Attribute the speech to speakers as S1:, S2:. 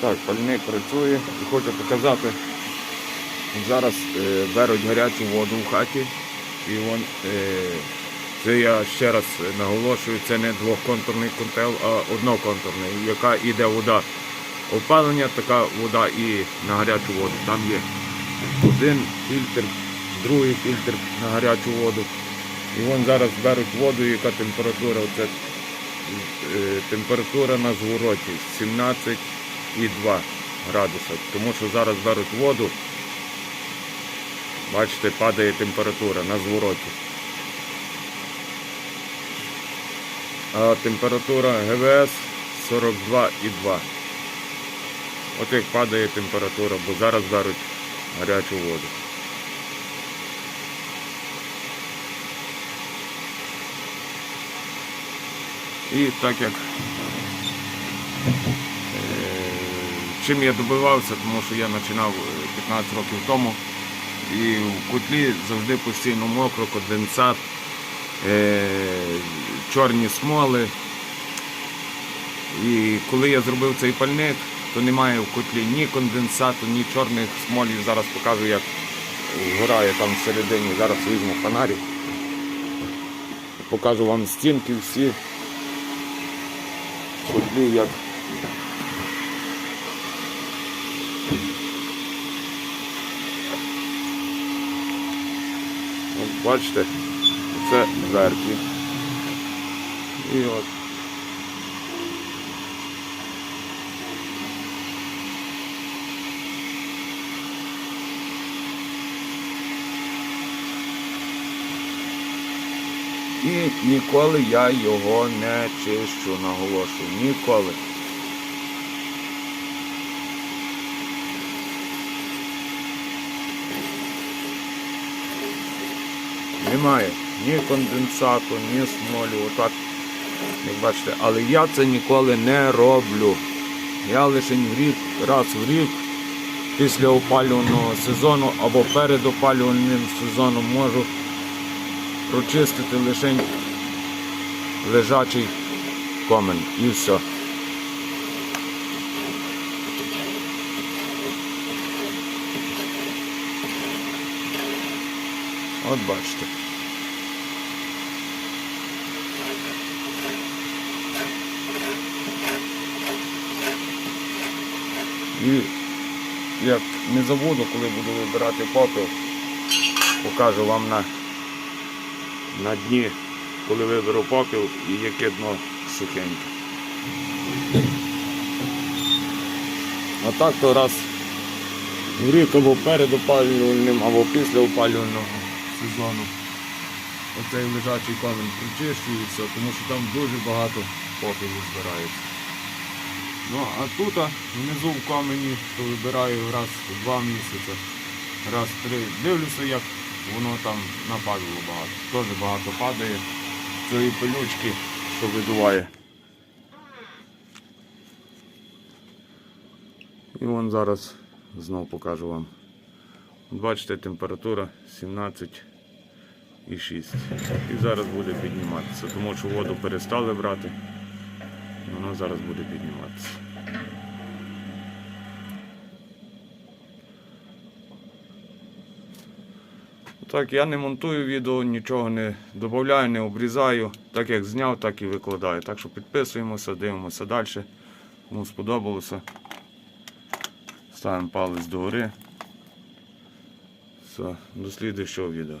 S1: Так, пальник працює хочу показати. Зараз е, беруть гарячу воду в хаті. І вон, е, це я ще раз наголошую, це не двоконтурний котел, а одноконтурний, яка йде вода. Опалення, така вода і на гарячу воду. Там є один фільтр, другий фільтр на гарячу воду. І вон зараз беруть воду, яка температура. Оце, е, температура на звороті 17,2 градуса. Тому що зараз беруть воду. Бачите, падає температура на звороті. А температура ГВС 42,2. От як падає температура, бо зараз беруть гарячу воду. І так як е, чим я добивався, тому що я починав е, 15 років тому. І в котлі завжди постійно мокро, конденсат, е, чорні смоли. І коли я зробив цей пальник, то немає в котлі ні конденсату, ні чорних смолів. Зараз покажу, як згорає там всередині. Зараз візьму фонарик. Покажу вам стінки всі. В котлі як. Бачите, це дверки. І от. І ніколи я його не чищу, наголошую. Ніколи. Немає ні конденсату, ні смолі. Отак, як бачите, але я це ніколи не роблю. Я лише в рік, раз в рік після опалювального сезону або перед опалювальним сезоном можу прочистити лише лежачий комен і все. От бачите. І як не забуду, коли буду вибирати попіл, покажу вам на, на дні, коли виберу попіл і яке дно сухеньке. А так то раз в рік або перед опалювальним, або після опалювального сезону. Оцей лежачий камінь причищується, тому що там дуже багато попелу збирається. Ну, а тут внизу в камені то вибираю раз в два місяці, раз в три. Дивлюся, як воно там нападало багато. Теж багато падає цієї пилючки, що видуває. І вон зараз знов покажу вам. Бачите, температура 17,6. І зараз буде підніматися, тому що воду перестали брати. Воно зараз буде підніматися. Так, я не монтую відео, нічого не додаю, не обрізаю. Так як зняв, так і викладаю. Так що підписуємося, дивимося далі. Кому сподобалося. Ставимо палець догори. Все, до слідуючого відео.